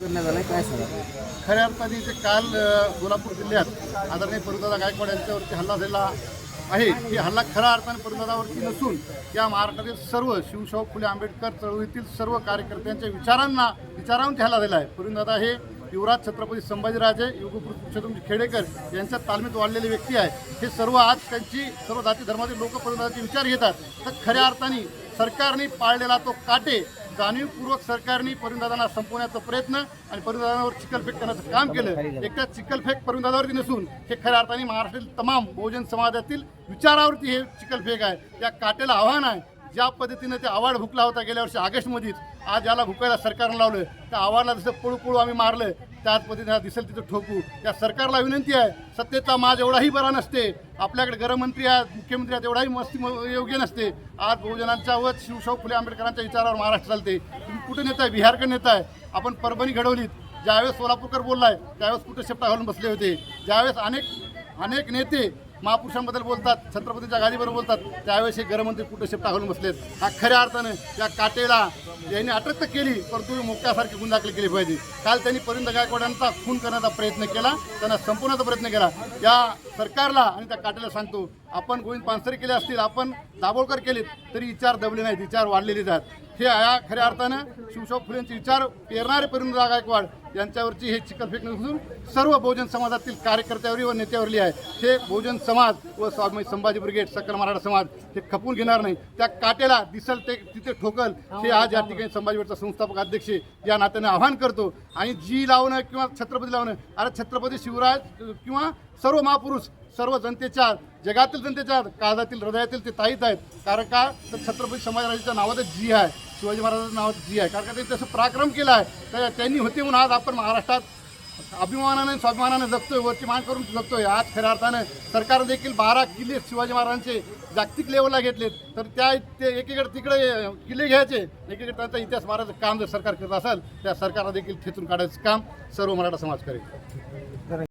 करण्यात काय सांगा? खऱ्या अर्थाने ते काल सोलापूर जिल्ह्यात आदरणीय परदादा गायकवाड यांच्यावरती हल्ला झाला आहे ही हल्ला खऱ्या अर्थाने परदादावरती नसून या महाराष्ट्रातील सर्व शिवशाहू फुले आंबेडकर चळवळीतील सर्व कार्यकर्त्यांच्या विचारांना विचारांवरती हल्ला झाला आहे. पुरुंदादा हे युवराज छत्रपती संभाजीराजे युगपुरुषोत्तम खेडेकर यांच्या तालमीत वाढलेले व्यक्ती आहे. हे सर्व आज त्यांची सर्व जाती धर्मातील लोक परदादाचे विचार घेतात. तर खऱ्या अर्थाने सरकारने पाळलेला तो काटे जाणीवपूर्वक सरकारने परिणदादांना संपवण्याचा प्रयत्न आणि परिणदादांवर चिखलफेक करण्याचं काम केलं. एकट्या चिखलफेक परिंदादावरती नसून हे खऱ्या अर्थाने महाराष्ट्रातील तमाम बहुजन समाजातील विचारावरती हे चिखलफेक आहे. त्या काटेला आव्हान आहे. ज्या पद्धतीनं ते आवाड भुकला होता गेल्या वर्षी ऑगस्टमध्येच आज याला भुकायला सरकारनं लावलं त्या आव्हाडला जसं पळू पळू आम्ही मारलं त्याच पद्धतीनं दिसेल तिथं ठोकू. त्या सरकारला विनंती आहे सत्तेचा माज एवढाही बरा नसते. आपल्याकडे गृहमंत्री आहेत मुख्यमंत्री आहेत एवढाही मस्ती योग्य नसते. आज बहुजनांच्या व शिवशाहू फुले आंबेडकरांच्या विचारावर महाराष्ट्र चालते. तुम्ही कुठे नेताय? बिहारकडे नेताय. आपण परभणी घडवलीत. ज्यावेळेस सोलापूरकर बोललाय त्यावेळेस कुठे शेपटा घालून बसले होते? ज्यावेळेस अनेक अनेक नेते महापुरुषांबद्दल बोलतात छत्रपतीच्या गाडीवर बोलतात त्यावेळेस हे गृहमंत्री कुठे शेपटा घालून बसलेत? हा खऱ्या अर्थानं या काटेला यांनी अटक तर केली परंतु मोक्यासारखी गुण दाखल केली पाहिजे. काल त्यांनी परिंद गायकवाडांचा खून करण्याचा प्रयत्न केला त्यांना संपवण्याचा प्रयत्न केला. या सरकारला आणि त्या काटेला सांगतो आपण गोविंद पानसरे केले असतील आपण दाभोळकर केलेत तरी विचार दबले नाहीत विचार वाढलेले आहेत. हे या खऱ्या अर्थानं शिवशाह फुलेंचे विचार पेरणारे परिंद गायकवाड यांच्यावरची हे चिकल नसून सर्व बहुजन समाजातील कार्यकर्त्यावरी व नेत्यावरली आहे. हे बहुजन समाज व स्वामी संभाजी ब्रिगेड सकल मराठा समाज हे खपून घेणार नाही. त्या काटेला दिसल ते तिथे ठोकल हे आज या ठिकाणी संभाजीवरचा संस्थापक अध्यक्ष या नात्याने आव्हान करतो. आणि जी लावणं किंवा छत्रपती लावणं अरे छत्रपती शिवराज किंवा सर्व महापुरुष सर्व जनतेच्या जगातील जनतेच्या काळातील हृदयातील ते ताईत आहेत. कारण का? तर छत्रपती संभाजीराजाच्या नावातच जी आहे. शिवाजी महाराजांच्या नावात जी आहे. कारण का? त्यांनी तसं पराक्रम केला आहे. तर त्यांनी होते म्हणून आज आपण महाराष्ट्रात अभिमानाने स्वाभिमानाने जगतोय वरची मान करून जगतोय. आज खऱ्या अर्थानं सरकार देखील बारा किल्ले शिवाजी महाराजांचे जागतिक लेवलला घेतलेत. तर त्या ते एकीकडे तिकडे किल्ले घ्यायचे. एकीकडे त्यांचा इतिहास मारायचं काम जर सरकार करत असेल त्या सरकारला देखील खेचून काढायचं काम सर्व मराठा समाज करेल.